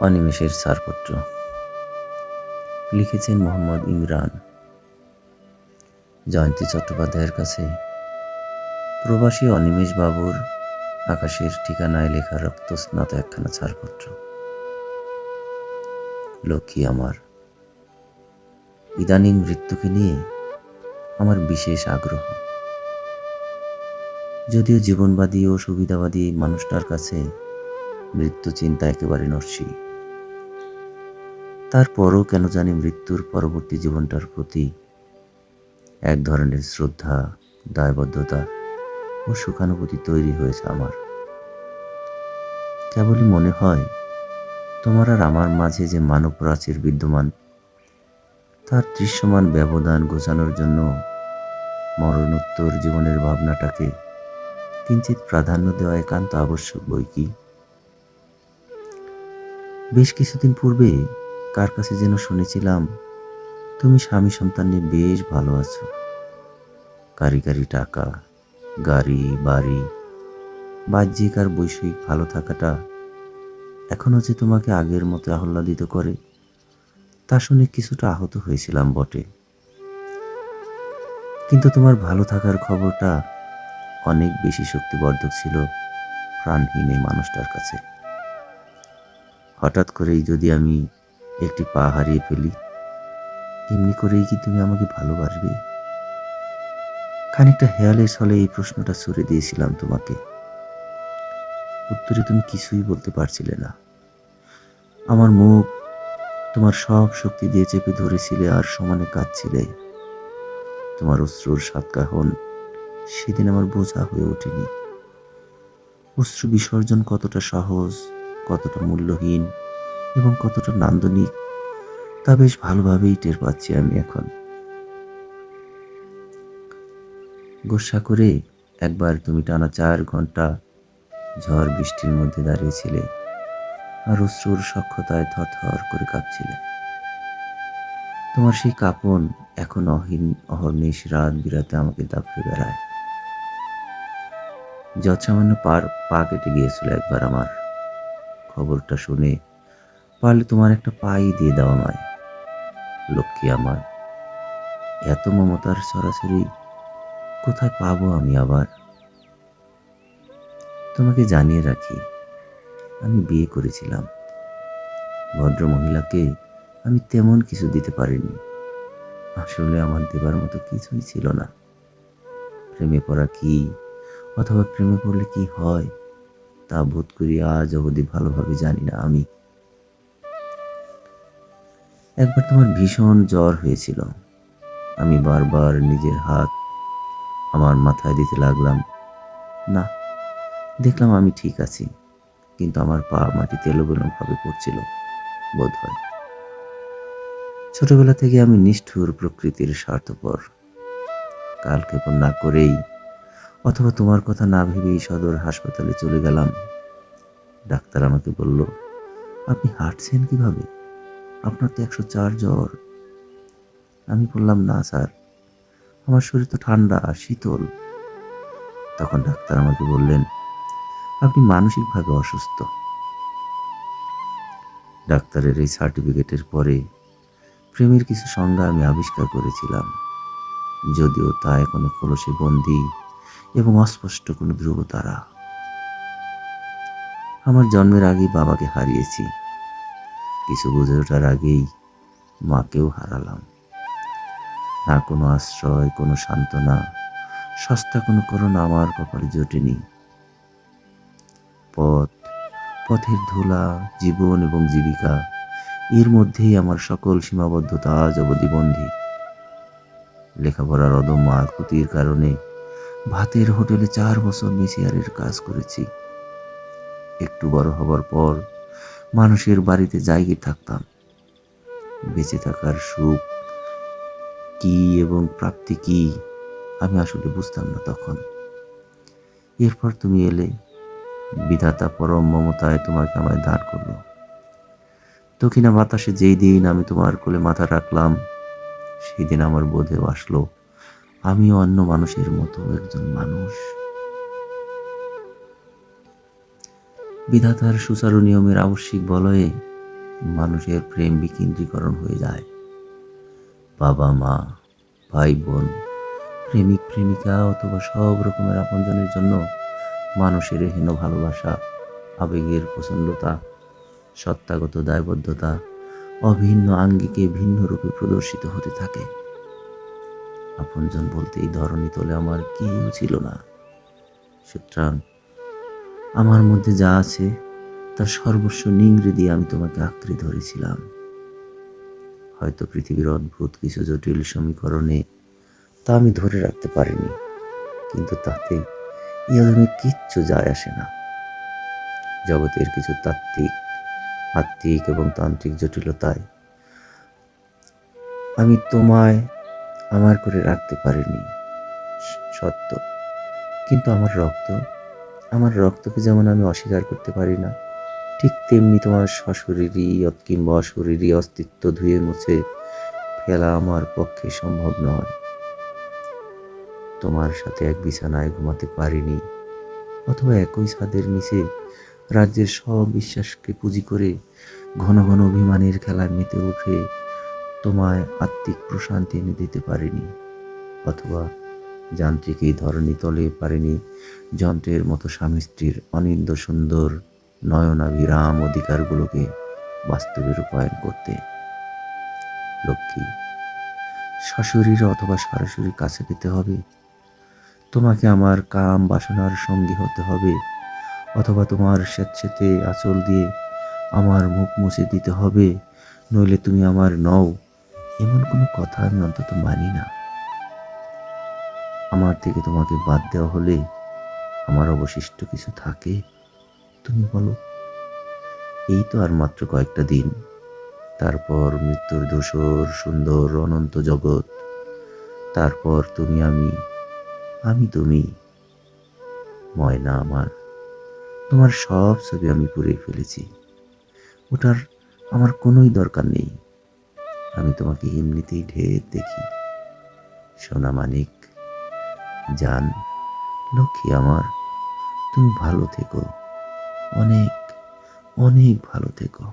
অনিমেষের ছাড়পত্র। লিখেছেন মোহাম্মদ ইমরান। জয়ন্তী চট্টোপাধ্যায়ের কাছে প্রবাসী অনিমেষ বাবুর আকাশের ঠিকানায় লেখা রক্তস্নাত একখানা ছাড়পত্র। লক্ষ্মী আমার, ইদানিং মৃত্যুকে নিয়ে আমার বিশেষ আগ্রহ। যদিও জীবনবাদী ও সুবিধাবাদী মানুষটার কাছে মৃত্যু চিন্তা একেবারে নস্যি তারপরও কেন জানি মৃত্যুর পরবর্তী জীবনটার প্রতি এক ধরনের শ্রদ্ধা, দায়বদ্ধতা ও সুখানুভূতি তৈরি হয়েছে আমার। কেবলই মনে হয়, তোমার আর আমার মাঝে যে মানব প্রাচীর বিদ্যমান, তার দৃশ্যমান ব্যবধান গোছানোর জন্য মরণোত্তর জীবনের ভাবনাটাকে কিঞ্চিত প্রাধান্য দেওয়া একান্ত আবশ্যক বই কি? বেশ কিছুদিন পূর্বে কার কাছে যেন শুনেছিলাম, তুমি স্বামী সন্তান নিয়ে বেশ ভালো আছো। কারি কারি টাকা, গাড়ি, বাড়ি, বাহ্যিক আর বৈষয়িক ভালো থাকাটা এখনও যে তোমাকে আগের মতো আহ্লাদিত করে, তা শুনে কিছুটা আহত হয়েছিলাম বটে। কিন্তু তোমার ভালো থাকার খবরটা অনেক বেশি শক্তিবর্ধক ছিল প্রাণহীন এই মানুষটার কাছে। হঠাৎ করেই যদি আমি একটি পা হারিয়ে ফেলি। এমনি করেই কি তুমি আমাকে ভালোবাসবে? খানিকটা হেয়ালের ছলে এই প্রশ্নটা ছুড়ে দিয়েছিলাম তোমাকে। উত্তরে তুমি কিছুই বলতে পারছিলে না। আমার মুখ তোমার সব শক্তি দিয়ে চেপে ধরেছিলে আর সমানে কাঁদছিলে। তোমার অশ্রুর সাতকাহন সেদিন আমার বোঝা হয়ে ওঠেনি। অশ্রু বিসর্জন কতটা সহজ, কতটা মূল্যহীন এবং কতটা নান্দনিক, তা বেশ ভালোভাবেই টের পাচ্ছি আমি এখন। গোসা করে একবার তুমি টানা চার ঘণ্টা ঝড় বৃষ্টির মধ্যে দাঁড়িয়েছিলে আর অশ্রুর সক্ষতায় থরথর করে কাঁপছিলে। তোমার সেই কাপন এখন অহিন, অহর্নিশ রাত বিরাতে আমাকে দাপড়ে বেড়ায়। যৎসামান্য পার, পা কেটে গিয়েছিল একবার আমার। খবরটা শুনে পারলে তোমার একটা পাই দিয়ে দাও আমায়। লক্ষ্মী আমার, এত মমতার সরাসরি কোথায় পাবো আমি আবার? তোমাকে জানিয়ে রাখি, আমি বিয়ে করেছিলাম। ভদ্র মহিলাকে আমি তেমন কিছু দিতে পারিনি। আসলে আমার দেবার মতো কিছুই ছিল না। প্রেমে পড়া কি, অথবা প্রেমে পড়লে কি হয়, তা বোধ করি আজ অবধি ভালোভাবে জানি না আমি। একবার তোমার ভীষণ জ্বর হয়েছিল। আমি বারবার নিজের হাত আমার মাথায় দিতে লাগলাম। না, দেখলাম আমি ঠিক আছি, কিন্তু আমার পা মাটিতে এলোবেলোভাবে পড়ছিল বোধ হয় ছোটবেলা থেকে আমি নিষ্ঠুর প্রকৃতির স্বার্থপর। কালক্ষেপণ না করেই অথবা তোমার কথা না ভেবেই সদর হাসপাতালে চলে গেলাম। ডাক্তার আমাকে বলল, আপনি হাঁটছেন কীভাবে? আপনার তো একশো চার জ্বর। আমি বললাম, না, স্যার। আমার শরীর তো ঠান্ডা শীতল। তখন ডাক্তার আমাকে বললেন, আপনি মানসিকভাবে অসুস্থ। ডাক্তারের এই সার্টিফিকেটের পরে প্রেমের কিছু সংজ্ঞা আমি আবিষ্কার করেছিলাম। যদিও তা এখনও খোলসে বন্দি এবং অস্পষ্ট কোনো ধ্রুবতারা। আমার জন্মের আগেই বাবাকে হারিয়েছি। কিছু বুঝে ওঠার আগেই মাকেও হারালাম। না কোনো আশ্রয়, কোনো সান্ত্বনা, সস্তা কোনো করোনা আমার কপালে জোটেনি। পথ, পথের ধুলা, জীবন এবং জীবিকা, এর মধ্যেই আমার সকল সীমাবদ্ধতা আজ অবধি বন্দী লেখাপড়ার অদম্য আকুতির কারণে ভাতের হোটেলে চার বছর মেসিয়ারের কাজ করেছি। একটু বড় হবার পর মানুষের বাড়িতে জায়গায় থাকতাম। বেঁচে থাকার সুখ কি এবং প্রাপ্তি কি আমি আসলে বুঝতাম না তখন। এরপর তুমি এলে, বিধাতা পরম মমতায় তোমাকে আমায় দাঁড় করল। দক্ষিণা বাতাসে যেই দিন আমি তোমার কোলে মাথা রাখলাম সেই দিন আমার বোধেও আসলো, আমিও অন্য মানুষের মতো একজন মানুষ। বিধাতার সুচারু নিয়মের আবশ্যিক বলয়ে মানুষের প্রেম বিকেন্দ্রীকরণ হয়ে যায়। বাবা, মা, ভাই, বোন, প্রেমিক, প্রেমিকা অথবা সব রকমের আপনজনের জন্য মানুষের হেন ভালোবাসা, আবেগের প্রচণ্ডতা, সত্তাগত দায়বদ্ধতা, অভিন্ন আঙ্গিকে ভিন্ন রূপে প্রদর্শিত হতে থাকে। আপনজন বলতে এই ধরনী তলে আমার কেউ ছিল না। সুতরাং আমার মধ্যে যা আছে, তার সর্বস্ব নিংড়ে দিয়ে আমি তোমাকে আঁকড়ে ধরেছিলাম। হয়তো পৃথিবীর অদ্ভুত কিছু জটিল সমীকরণে তা আমি ধরে রাখতে পারিনি, কিন্তু তাতে ইহধমে কিচ্ছু যায় আসে না। জগতের কিছু তাত্ত্বিক, আত্মিক এবং তান্ত্রিক জটিলতায় আমি তোমায় আমার করে রাখতে পারিনি সত্য। কিন্তু আমার রক্ত আমার রক্তকে যেমন আমি অস্বীকার করতে পারি না। ঠিক তেমনি তোমার সশরীরই কিংবা অশরীরই অস্তিত্ব ধুয়ে মুছে ফেলা আমার পক্ষে সম্ভব নয়। তোমার সাথে এক বিছানায় ঘুমাতে পারিনি, অথবা একই ছাদের নিচে রাজ্যের সব বিশ্বাসকে পুঁজি করে ঘন ঘন অভিমানের খেলায় মেতে উঠে তোমায় আত্মিক প্রশান্তি এনে দিতে পারিনি, অথবা যান্ত্রিক এই ধরনী তলে পারেনি। যন্ত্রের মতো স্বামী স্ত্রীর অনিন্দ সুন্দর নয়নাভিরাম অধিকারগুলোকে বাস্তবে রূপায়ণ করতে। লক্ষ্মী, শাশুড়ির অথবা সরাসরি কাছে পেতে হবে। তোমাকে আমার কাম বাসনার সঙ্গী হতে হবে। অথবা তোমার স্বেচ্ছেতে আঁচল দিয়ে আমার মুখ মুছে দিতে হবে। নইলে তুমি আমার নও, এমন কোনো কথা আমি অন্তত মানি না। আমার থেকে তোমাকে বাদ দেওয়া হলে আমার অবশিষ্ট কিছু থাকে? তুমি বলো। এই তো আর মাত্র কয়েকটা দিন। তারপর মৃত্যুর ধূসর, সুন্দর, অনন্ত জগৎ। তারপর তুমি আমি। আমি তুমি। ময়না আমার। তোমার সব ছবি আমি পুড়ে ফেলেছি। ওটার আমার কোনোই দরকার নেই। আমি তোমাকে এমনিতেই ঢের দেখি। সোনা মানিক জান লক্ষ্মী আমার তুমি ভালো থেকো। অনেক অনেক ভালো থেকো।